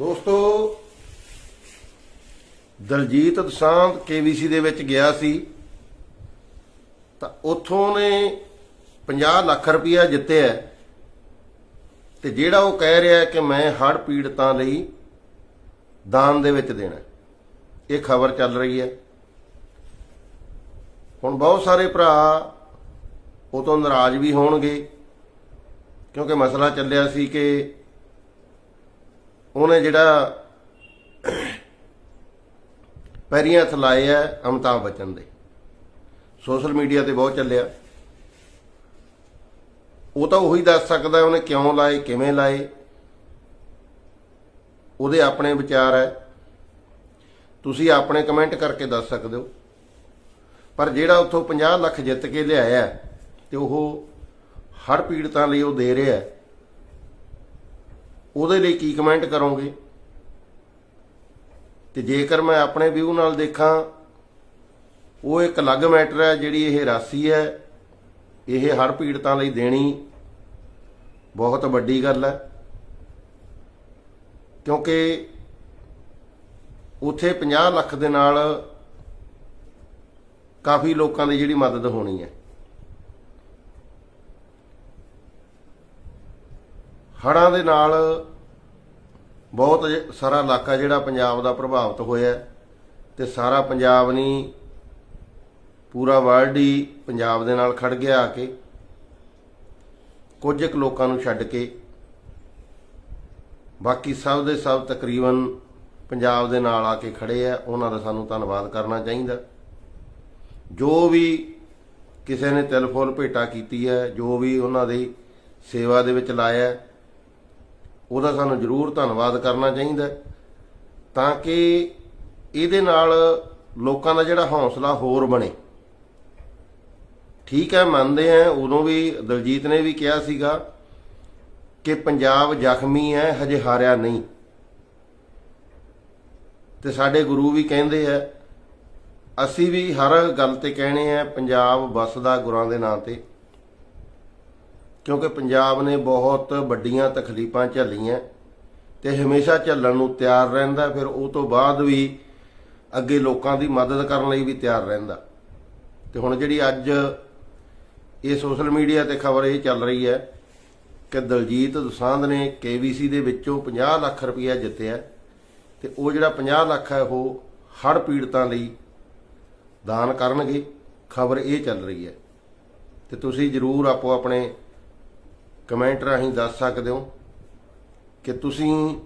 ਦੋਸਤੋ, ਦਲਜੀਤ ਦਸਾਂਤ ਕੇਵੀਸੀ ਦੇ ਵਿੱਚ ਗਿਆ ਸੀ, ਤਾਂ ਉੱਥੋਂ ਨੇ 50 ਲੱਖ ਰੁਪਇਆ ਜਿੱਤਿਆ ਹੈ। ਤੇ ਜਿਹੜਾ ਉਹ ਕਹਿ ਰਿਹਾ ਕਿ ਮੈਂ ਹੜ੍ਹ ਪੀੜਤਾਂ ਲਈ ਦਾਨ ਦੇ ਵਿੱਚ ਦੇਣਾ ਇਹ ਖਬਰ ਚੱਲ ਰਹੀ ਹੈ ਹੁਣ ਬਹੁਤ ਸਾਰੇ ਭਰਾ ਉਹ ਤੋਂ ਨਾਰਾਜ਼ ਵੀ ਹੋਣਗੇ, ਕਿਉਂਕਿ ਮਸਲਾ ਚੱਲਿਆ ਸੀ ਕਿ ਉਹਨੇ ਜਿਹੜਾ ਪੈਰੀਆਂ ਹੱਥ ਲਾਏ ਆ ਅਮਿਤਾਭ ਬੱਚਨ ਦੇ। ਸੋਸ਼ਲ ਮੀਡੀਆ ਤੇ ਬਹੁਤ ਚੱਲਿਆ। ਉਹ ਤਾਂ ਉਹੀ ਦੱਸ ਸਕਦਾ ਉਹਨੇ ਕਿਉਂ ਲਾਏ, ਕਿਵੇਂ ਲਾਏ। ਉਹਦੇ ਆਪਣੇ ਵਿਚਾਰ ਹੈ। ਤੁਸੀਂ ਆਪਣੇ ਕਮੈਂਟ ਕਰਕੇ ਦੱਸ ਸਕਦੇ ਹੋ। ਪਰ ਜਿਹੜਾ ਉੱਥੋਂ 50 ਲੱਖ ਜਿੱਤ ਕੇ ਲਿਆਇਆ ਤੇ ਉਹ ਹਰ ਪੀੜਤਾਂ ਲਈ ਉਹ ਦੇ ਰਿਹਾ ਹੈ। ਉਹਦੇ ਲਈ ਕੀ ਕਮੈਂਟ ਕਰੋਗੇ? ਤੇ ਜੇਕਰ ਮੈਂ ਆਪਣੇ ਵਿਊ ਨਾਲ ਦੇਖਾਂ, ਉਹ ਇੱਕ ਅਲੱਗ ਮੈਟਰ ਹੈ ਜਿਹੜੀ ਇਹ ਰਾਸ਼ੀ ਹੈ। ਇਹ ਹਰ ਪੀੜਤਾਂ ਲਈ ਦੇਣੀ ਬਹੁਤ ਵੱਡੀ ਗੱਲ ਹੈ। ਕਿਉਂਕਿ ਉਥੇ 50 ਲੱਖ ਦੇ ਨਾਲ ਕਾਫੀ ਲੋਕਾਂ ਦੀ ਜਿਹੜੀ ਮਦਦ ਹੋਣੀ ਹੈ। ਹੜ੍ਹਾਂ ਦੇ ਨਾਲ ਬਹੁਤ ਸਾਰਾ ਇਲਾਕਾ ਜਿਹੜਾ ਪੰਜਾਬ ਦਾ ਪ੍ਰਭਾਵਿਤ ਹੋਇਆ ਹੈ ਤੇ ਸਾਰਾ ਪੰਜਾਬ ਨਹੀਂ ਪੂਰਾ ਵਰਲਡ ਹੀ ਪੰਜਾਬ ਦੇ ਨਾਲ ਖੜ ਗਿਆ ਆ ਕੇ। ਕੁਝ ਕੁ ਲੋਕਾਂ ਨੂੰ ਛੱਡ ਕੇ। ਬਾਕੀ ਸਭ ਦੇ ਸਭ ਤਕਰੀਬਨ ਪੰਜਾਬ ਦੇ ਨਾਲ ਆ ਕੇ ਖੜੇ ਆ, ਉਹਨਾਂ ਦਾ ਸਾਨੂੰ ਧੰਨਵਾਦ ਕਰਨਾ ਚਾਹੀਦਾ। ਜੋ ਵੀ ਕਿਸੇ ਨੇ ਤਿਲ ਫੁੱਲ ਭੇਟਾ ਕੀਤੀ ਹੈ, ਜੋ ਵੀ ਉਹਨਾਂ ਦੀ ਸੇਵਾ ਦੇ ਵਿੱਚ ਲਾਇਆ ਉਹਦਾ ਸਾਨੂੰ ਜ਼ਰੂਰ ਧੰਨਵਾਦ ਕਰਨਾ ਚਾਹੀਦਾ ਤਾਂ ਕਿ ਇਹਦੇ ਨਾਲ ਲੋਕਾਂ ਦਾ ਜਿਹੜਾ ਹੌਸਲਾ ਹੋਰ ਬਣੇ। ਠੀਕ ਹੈ, ਮੰਨਦੇ ਆ ਉਦੋਂ ਵੀ ਦਲਜੀਤ ਨੇ ਵੀ ਕਿਹਾ ਸੀਗਾ ਕਿ ਪੰਜਾਬ ਜ਼ਖਮੀ ਹੈ, ਹਜੇ ਹਾਰਿਆ ਨਹੀਂ। ਤੇ ਸਾਡੇ ਗੁਰੂ ਵੀ ਕਹਿੰਦੇ ਆ, ਅਸੀਂ ਵੀ ਹਰ ਗੱਲ ਤੇ ਕਹਿਣੇ ਆ, ਪੰਜਾਬ ਵਸਦਾ ਗੁਰਾਂ ਦੇ ਨਾਂ ਤੇ। ਕਿਉਂਕਿ ਪੰਜਾਬ ਨੇ ਬਹੁਤ ਵੱਡੀਆਂ ਤਕਲੀਫਾਂ ਝੱਲੀਆਂ ਤੇ ਹਮੇਸ਼ਾ ਝੱਲਣ ਨੂੰ ਤਿਆਰ ਰਹਿੰਦਾ, ਫਿਰ ਉਹ ਤੋਂ ਬਾਅਦ ਵੀ ਅੱਗੇ ਲੋਕਾਂ ਦੀ ਮਦਦ ਕਰਨ ਲਈ ਵੀ ਤਿਆਰ ਰਹਿੰਦਾ। ਤੇ ਹੁਣ ਜਿਹੜੀ ਅੱਜ ਇਹ ਸੋਸ਼ਲ ਮੀਡੀਆ ਤੇ ਖਬਰ ਇਹ ਚੱਲ ਰਹੀ ਹੈ ਕਿ ਦਲਜੀਤ ਦੋਸਾਂਝ ਨੇ ਕੇਵੀਸੀ ਦੇ ਵਿੱਚੋਂ 50 ਲੱਖ ਰੁਪਇਆ ਜਿੱਤਿਆ ਤੇ ਉਹ ਜਿਹੜਾ 50 ਲੱਖ ਹੈ, ਉਹ ਹੜ੍ਹ ਪੀੜਤਾਂ ਲਈ ਦਾਨ ਕਰਨਗੇ। ਖਬਰ ਇਹ ਚੱਲ ਰਹੀ ਹੈ। ਤੇ ਤੁਸੀਂ ਜਰੂਰ ਆਪੋ ਆਪਣੇ ਕਮੈਂਟ ਰਾਹੀਂ ਦੱਸ ਸਕਦੇ ਹੋ ਕਿ ਤੁਸੀਂ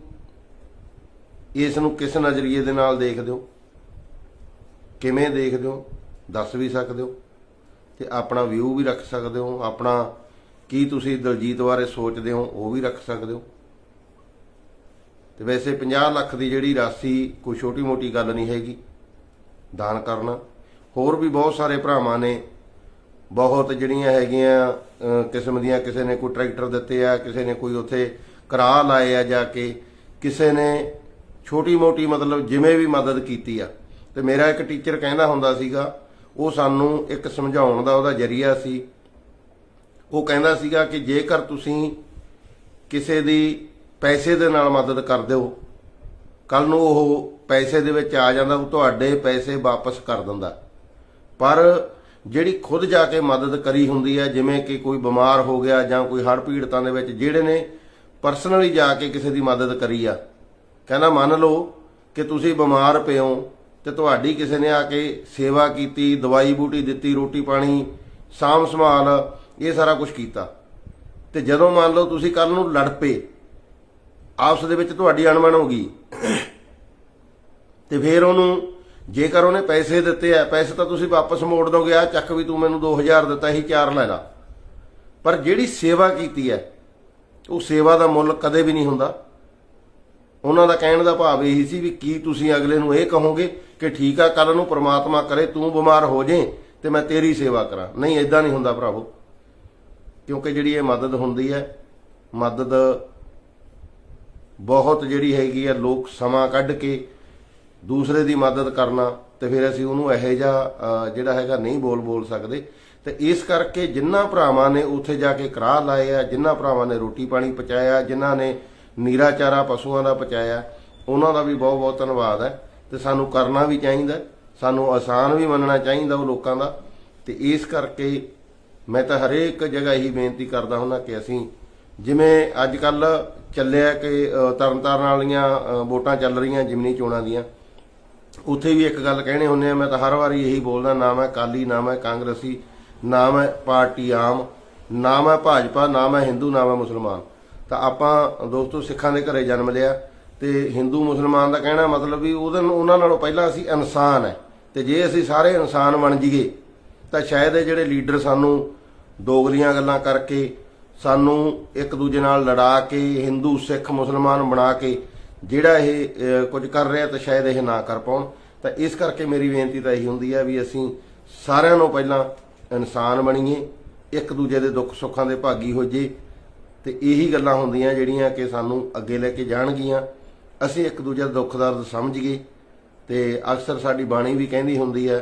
ਇਸ ਨੂੰ ਕਿਸ ਨਜ਼ਰੀਏ ਦੇ ਨਾਲ ਦੇਖਦੇ ਹੋ? ਕਿਵੇਂ ਦੇਖਦੇ ਹੋ? ਦੱਸ ਵੀ ਸਕਦੇ ਹੋ? ਤੇ ਆਪਣਾ ਵਿਊ ਵੀ ਰੱਖ ਸਕਦੇ ਹੋ? ਆਪਣਾ ਕੀ ਤੁਸੀਂ ਦਲਜੀਤ ਬਾਰੇ ਸੋਚਦੇ ਹੋ, ਉਹ ਵੀ ਰੱਖ ਸਕਦੇ ਹੋ? ਤੇ ਵੈਸੇ 50 ਲੱਖ ਦੀ ਜਿਹੜੀ ਰਾਸ਼ੀ ਕੋਈ ਛੋਟੀ-ਮੋਟੀ ਗੱਲ ਨਹੀਂ ਹੈਗੀ, ਦਾਨ ਕਰਨਾ। ਹੋਰ ਵੀ ਬਹੁਤ ਸਾਰੇ ਭਰਾਵਾਂ ਨੇ, ਬਹੁਤ ਜਿਹੜੀਆਂ ਹੈਗੀਆਂ ਕਿਸਮ ਦੀਆਂ ਕਿਸੇ ਨੇ ਕੋਈ ਟਰੈਕਟਰ ਦਿੱਤੇ ਆ, ਕਿਸੇ ਨੇ ਕੋਈ ਉੱਥੇ ਕਰਾ ਲਾਏ ਆ ਜਾ ਕੇ, ਕਿਸੇ ਨੇ ਛੋਟੀ-ਮੋਟੀ ਮਤਲਬ ਜਿਵੇਂ ਵੀ ਮਦਦ ਕੀਤੀ ਆ। ਤੇ ਮੇਰਾ ਇੱਕ ਟੀਚਰ ਕਹਿੰਦਾ ਹੁੰਦਾ ਸੀਗਾ, ਉਹ ਸਾਨੂੰ ਇੱਕ ਸਮਝਾਉਣ ਦਾ ਉਹਦਾ ਜਰੀਆ ਸੀ। ਉਹ ਕਹਿੰਦਾ ਸੀਗਾ ਕਿ ਜੇਕਰ ਤੁਸੀਂ ਕਿਸੇ ਦੀ ਪੈਸੇ ਦੇ ਨਾਲ ਮਦਦ ਕਰ ਦਿਓ ਕੱਲ ਨੂੰ ਉਹ ਪੈਸੇ ਦੇ ਵਿੱਚ ਆ ਜਾਂਦਾ, ਉਹ ਤੁਹਾਡੇ ਪੈਸੇ ਵਾਪਸ ਕਰ ਦਿੰਦਾ। ਪਰ ਜਿਹੜੀ ਖੁਦ ਜਾ ਕੇ ਮਦਦ ਕਰੀ ਹੁੰਦੀ ਹੈ, ਜਿਵੇਂ ਕਿ ਕੋਈ ਬਿਮਾਰ ਹੋ ਗਿਆ ਜਾਂ ਕੋਈ ਹੜ੍ਹ ਪੀੜਤਾਂ ਦੇ ਵਿੱਚ ਜਿਹੜੇ ਨੇ ਪਰਸਨਲੀ ਜਾ ਕੇ ਕਿਸੇ ਦੀ ਮਦਦ ਕਰੀ ਆ। ਕਹਿੰਦਾ, ਮੰਨ ਲਓ ਕਿ ਤੁਸੀਂ ਬਿਮਾਰ ਪਿਓ ਤੇ ਤੁਹਾਡੀ ਕਿਸੇ ਨੇ ਆ ਕੇ ਸੇਵਾ ਕੀਤੀ, ਦਵਾਈ ਬੂਟੀ ਦਿੱਤੀ, ਰੋਟੀ ਪਾਣੀ, ਸਾਂਭ ਸੰਭਾਲ, ਇਹ ਸਾਰਾ ਕੁਝ ਕੀਤਾ। ਤੇ ਜਦੋਂ ਮੰਨ ਲਓ ਤੁਸੀਂ ਕੱਲ ਨੂੰ ਲੜ ਪਏ, ਆਪਸ ਦੇ ਵਿੱਚ ਤੁਹਾਡੀ ਅਣਮਨ ਹੋ ਗਈ, ਤੇ ਫਿਰ ਉਹਨੂੰ ਜੇਕਰ ਉਹਨੇ ਪੈਸੇ ਦਿੱਤੇ ਆ, ਪੈਸੇ ਤਾਂ ਤੁਸੀਂ ਵਾਪਸ ਮੋੜ ਦੋਗੇ ਆ ਚੱਕ ਵੀ ਤੂੰ ਮੈਨੂੰ 2000 ਦਿੱਤਾ ਸੀ 4 ਲੈ ਲਾ। ਪਰ ਜਿਹੜੀ ਸੇਵਾ ਕੀਤੀ ਹੈ, ਉਹ ਸੇਵਾ ਦਾ ਮੁੱਲ ਕਦੇ ਵੀ ਨਹੀਂ ਹੁੰਦਾ। ਉਹਨਾਂ ਦਾ ਕਹਿਣ ਦਾ ਭਾਵ ਇਹੀ ਸੀ ਵੀ ਕੀ ਤੁਸੀਂ ਅਗਲੇ ਨੂੰ ਇਹ ਕਹੋਗੇ ਕਿ ਠੀਕ ਆ ਕੱਲ ਨੂੰ ਪ੍ਰਮਾਤਮਾ ਕਰੇ, ਤੂੰ ਬਿਮਾਰ ਹੋ ਜੇ ਤੇ ਮੈਂ ਤੇਰੀ ਸੇਵਾ ਕਰਾਂ। ਨਹੀਂ ਇਦਾਂ ਨਹੀਂ ਹੁੰਦਾ ਭਰਾਵੋ। ਕਿਉਂਕਿ ਜਿਹੜੀ ਇਹ ਮਦਦ ਹੁੰਦੀ ਹੈ, ਮਦਦ ਬਹੁਤ ਜਿਹੜੀ ਹੈਗੀ ਆ ਲੋਕ ਸਮਾਂ ਕੱਢ ਕੇ ਦੂਸਰੇ ਦੀ ਮਦਦ ਕਰਨਾ ਤੇ ਫਿਰ ਅਸੀਂ ਉਹਨੂੰ ਇਹੋ ਜਿਹਾ ਜਿਹੜਾ ਹੈਗਾ ਨਹੀਂ ਬੋਲ ਬੋਲ ਸਕਦੇ। ਤੇ ਇਸ ਕਰਕੇ ਜਿਨ੍ਹਾਂ ਭਰਾਵਾਂ ਨੇ ਉੱਥੇ ਜਾ ਕੇ ਕਰਾਹ ਲਾਏ ਆ ਜਿਨ੍ਹਾਂ ਭਰਾਵਾਂ ਨੇ ਰੋਟੀ ਪਾਣੀ ਪਹੁੰਚਾਇਆ ਜਿਨ੍ਹਾਂ ਨੇ ਨੀਰਾ ਚਾਰਾ ਪਸ਼ੂਆਂ ਦਾ ਪਹੁੰਚਾਇਆ ਉਹਨਾਂ ਦਾ ਵੀ ਬਹੁਤ ਬਹੁਤ ਧੰਨਵਾਦ ਹੈ। ਤੇ ਸਾਨੂੰ ਕਰਨਾ ਵੀ ਚਾਹੀਦਾ ਸਾਨੂੰ ਆਸਾਨ ਵੀ ਮੰਨਣਾ ਚਾਹੀਦਾ ਉਹ ਲੋਕਾਂ ਦਾ। ਤੇ ਇਸ ਕਰਕੇ ਮੈਂ ਤਾਂ ਹਰੇਕ ਜਗ੍ਹਾ ਇਹੀ ਬੇਨਤੀ ਕਰਦਾ ਹੁੰਦਾ ਕਿ ਅਸੀਂ ਜਿਵੇਂ ਅੱਜ ਕੱਲ ਚੱਲਿਆ ਕਿ ਅ, ਤਰਨਤਾਰਨ ਵਾਲੀਆਂ ਵੋਟਾਂ ਚੱਲ ਰਹੀਆਂ ਜਿਮਨੀ ਚੋਣਾਂ ਦੀਆਂ ਉੱਥੇ ਵੀ ਇੱਕ ਗੱਲ ਕਹਿਣੇ ਹੁੰਦੇ ਆ, ਮੈਂ ਤਾਂ ਹਰ ਵਾਰੀ ਇਹੀ ਬੋਲਦਾ, ਨਾ ਮੈਂ ਕਾਲੀ ਨਾ ਮੈਂ ਕਾਂਗਰਸੀ, ਨਾ ਮੈਂ ਪਾਰਟੀ ਆਮ, ਨਾ ਮੈਂ ਭਾਜਪਾ, ਨਾ ਮੈਂ ਹਿੰਦੂ, ਨਾ ਮੈਂ ਮੁਸਲਮਾਨ। ਤਾਂ ਆਪਾਂ ਦੋਸਤੋ ਸਿੱਖਾਂ ਦੇ ਘਰੇ ਜਨਮ ਲਿਆ ਤੇ ਹਿੰਦੂ ਮੁਸਲਮਾਨ ਦਾ ਕਹਿਣਾ ਮਤਲਬ ਵੀ ਉਹਦੇ ਨੂੰ- ਉਹਨਾਂ ਨਾਲੋਂ ਪਹਿਲਾਂ ਅਸੀਂ ਇਨਸਾਨ ਹੈ ਤੇ ਜੇ ਅਸੀਂ ਸਾਰੇ ਇਨਸਾਨ ਬਣ ਜਾਈਏ, ਤਾਂ ਸ਼ਾਇਦ ਇਹ ਜਿਹੜੇ ਲੀਡਰ ਸਾਨੂੰ ਦੋਗਲੀਆਂ ਗੱਲਾਂ ਕਰਕੇ, ਸਾਨੂੰ ਇੱਕ ਦੂਜੇ ਨਾਲ ਲੜਾ ਕੇ, ਹਿੰਦੂ, ਸਿੱਖ, ਮੁਸਲਮਾਨ ਬਣਾ ਕੇ ਜਿਹੜਾ ਇਹ ਕੁਝ ਕਰ ਰਿਹਾ ਤਾਂ ਸ਼ਾਇਦ ਇਹ ਨਾ ਕਰ ਪਾਉਣ। ਤਾਂ ਇਸ ਕਰਕੇ ਮੇਰੀ ਬੇਨਤੀ ਤਾਂ ਇਹੀ ਹੁੰਦੀ ਹੈ ਵੀ ਅਸੀਂ ਸਾਰਿਆਂ ਨੂੰ ਪਹਿਲਾਂ ਇਨਸਾਨ ਬਣੀਏ, ਇੱਕ ਦੂਜੇ ਦੇ ਦੁੱਖ ਸੁੱਖਾਂ ਦੇ ਭਾਗੀ ਹੋ ਜੇ ਤੇ ਇਹੀ ਗੱਲਾਂ ਹੁੰਦੀਆਂ ਜਿਹੜੀਆਂ ਕਿ ਸਾਨੂੰ ਅੱਗੇ ਲੈ ਕੇ ਜਾਣਗੀਆਂ। ਅਸੀਂ ਇੱਕ ਦੂਜੇ ਦਾ ਦੁੱਖ ਦਰਦ ਸਮਝੀਏ ਤੇ ਅਕਸਰ ਸਾਡੀ ਬਾਣੀ ਵੀ ਕਹਿੰਦੀ ਹੁੰਦੀ ਹੈ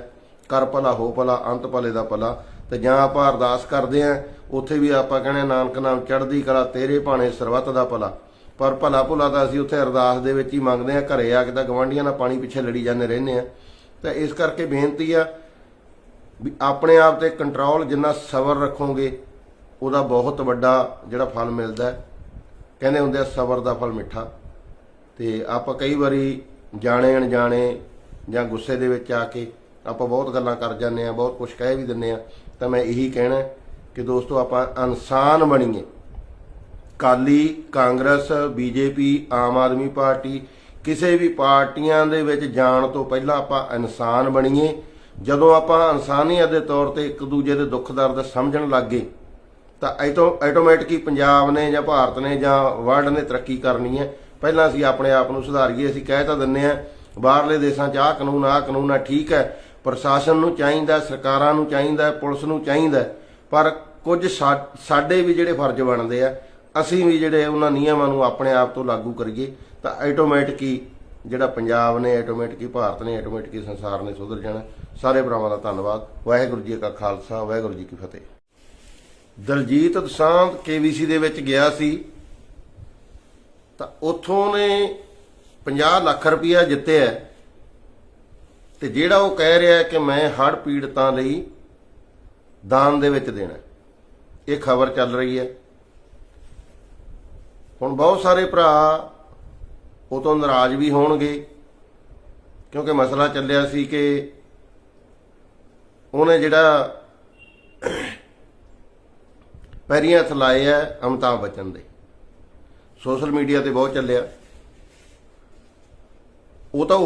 ਕਰ ਭਲਾ, ਹੋ ਭਲਾ, ਅੰਤ ਭਲੇ ਦਾ ਭਲਾ। ਤੇ ਜਾਂ ਆਪਾਂ ਅਰਦਾਸ ਕਰਦੇ ਆਂ, ਉੱਥੇ ਵੀ ਆਪਾਂ ਕਹਿੰਦੇ ਨਾਨਕ ਨਾਮ ਚੜ੍ਹਦੀ ਕਲਾ ਤੇਰੇ ਭਾਣੇ ਸਰਬੱਤ ਦਾ ਭਲਾ। ਪਰ ਭਲਾ ਭੁਲਾ ਤਾਂ ਅਸੀਂ ਉੱਥੇ ਅਰਦਾਸ ਦੇ ਵਿੱਚ ਹੀ ਮੰਗਦੇ ਆਂ ਘਰੇ ਆ ਕੇ ਤਾਂ ਗਵਾਂਢੀਆਂ ਨਾਲ ਪਾਣੀ ਪਿੱਛੇ ਲੜੀ ਜਾਂਦੇ ਰਹਿੰਦੇ ਆ ਤਾਂ ਇਸ ਕਰਕੇ ਬੇਨਤੀ ਆ ਵੀ ਆਪਣੇ ਆਪ ਤੇ ਕੰਟਰੋਲ ਜਿੰਨਾ ਸਬਰ ਰੱਖੋਗੇ, ਉਹਦਾ ਬਹੁਤ ਵੱਡਾ ਜਿਹੜਾ ਫਲ ਮਿਲਦਾ ਹੈ। ਕਹਿੰਦੇ ਹੁੰਦੇ ਆ, ਸਬਰ ਦਾ ਫਲ ਮਿੱਠਾ। ਤੇ ਆਪਾਂ ਕਈ ਵਾਰੀ ਜਾਣੇ ਅਣਜਾਣੇ ਜਾਂ ਗੁੱਸੇ ਦੇ ਵਿੱਚ ਆ ਕੇ ਆਪਾਂ ਬਹੁਤ ਗੱਲਾਂ ਕਰ ਜਾਂਦੇ ਆ ਬਹੁਤ ਕੁਝ ਕਹਿ ਵੀ ਦਿੰਦੇ ਆ ਤਾਂ ਮੈਂ ਇਹੀ ਕਹਿਣਾ ਕਿ ਦੋਸਤੋ, ਆਪਾਂ ਇਨਸਾਨ ਬਣੀਏ। ਕਾਲੀ ਕਾਂਗਰਸ, ਬੀਜੇਪੀ, ਆਮ ਆਦਮੀ ਪਾਰਟੀ ਕਿਸੇ ਵੀ ਪਾਰਟੀਆਂ ਦੇ ਵਿੱਚ ਜਾਣ ਤੋਂ ਪਹਿਲਾਂ ਆਪਾਂ ਇਨਸਾਨ ਬਣੀਏ। ਜਦੋਂ ਆਪਾਂ ਇਨਸਾਨੀਅਤ ਦੇ ਤੌਰ ਤੇ ਇੱਕ ਦੂਜੇ ਦੇ ਦੁੱਖ ਦਰਦ ਸਮਝਣ ਲੱਗੇ ਤਾਂ ਐਟੋ ਆਟੋਮੈਟਿਕ ਪੰਜਾਬ ਨੇ ਜਾਂ ਭਾਰਤ ਨੇ ਜਾਂ ਵਰਲਡ ਨੇ ਤਰੱਕੀ ਕਰਨੀ ਹੈ। ਪਹਿਲਾਂ ਅਸੀਂ ਆਪਣੇ ਆਪ ਨੂੰ ਸੁਧਾਰੀਏ, ਅਸੀਂ ਕਹਿ ਤਾਂ ਦਿੰਨੇ ਆ ਬਾਹਰਲੇ ਦੇਸ਼ਾਂ 'ਚ ਆਹ ਕਾਨੂੰਨ ਆਹ ਕਾਨੂੰਨ ਆ, ਠੀਕ ਹੈ। ਪ੍ਰਸ਼ਾਸਨ ਨੂੰ ਚਾਹੀਦਾ, ਸਰਕਾਰਾਂ ਨੂੰ ਚਾਹੀਦਾ, ਪੁਲਿਸ ਨੂੰ ਚਾਹੀਦਾ, ਪਰ ਕੁਝ ਸਾ- ਸਾਡੇ ਵੀ ਜਿਹੜੇ ਫਰਜ਼ ਬਣਦੇ ਆ ਅਸੀਂ ਵੀ ਜਿਹੜੇ ਉਹਨਾਂ ਨਿਯਮਾਂ ਨੂੰ ਆਪਣੇ ਆਪ ਤੋਂ ਲਾਗੂ ਕਰੀਏ, ਤਾਂ ਆਟੋਮੈਟਿਕ ਹੀ ਜਿਹੜਾ ਪੰਜਾਬ ਨੇ ਆਟੋਮੈਟਿਕ ਹੀ ਭਾਰਤ ਨੇ ਆਟੋਮੈਟਿਕ ਹੀ ਸੰਸਾਰ ਨੇ ਸੁਧਰ ਜਾਣਾ। ਸਾਰੇ ਭਰਾਵਾਂ ਦਾ ਧੰਨਵਾਦ। ਵਾਹਿਗੁਰੂ ਜੀ ਕਾ ਖਾਲਸਾ, ਵਾਹਿਗੁਰੂ ਜੀ ਕੀ ਫਤਿਹ। ਦਲਜੀਤ ਦਸਾਂਝ ਕੇਵੀਸੀ ਦੇ ਵਿੱਚ ਗਿਆ ਸੀ, ਤਾਂ ਉੱਥੋਂ ਨੇ 50 ਲੱਖ ਰੁਪਇਆ ਜਿੱਤਿਆ। ਹੈ। ਤੇ ਜਿਹੜਾ ਉਹ ਕਹਿ ਰਿਹਾ ਕਿ ਮੈਂ ਹੜ੍ਹ ਪੀੜਤਾਂ ਲਈ ਦਾਨ ਦੇ ਵਿੱਚ ਦੇਣਾ। ਇਹ ਖਬਰ ਚੱਲ ਰਹੀ ਹੈ। ਹੁਣ ਬਹੁਤ ਸਾਰੇ ਭਰਾ ਉਹ ਤੋਂ ਨਾਰਾਜ਼ ਵੀ ਹੋਣਗੇ, ਕਿਉਂਕਿ ਮਸਲਾ ਚੱਲਿਆ ਸੀ ਕਿ ਉਹਨੇ ਜਿਹੜਾ ਪੈਰੀਂ ਹੱਥ ਲਾਏ ਆ ਅਮਿਤਾਭ ਬੱਚਨ ਦੇ। ਸੋਸ਼ਲ ਮੀਡੀਆ ਤੇ ਬਹੁਤ ਚੱਲਿਆ। ਉਹ ਤਾਂ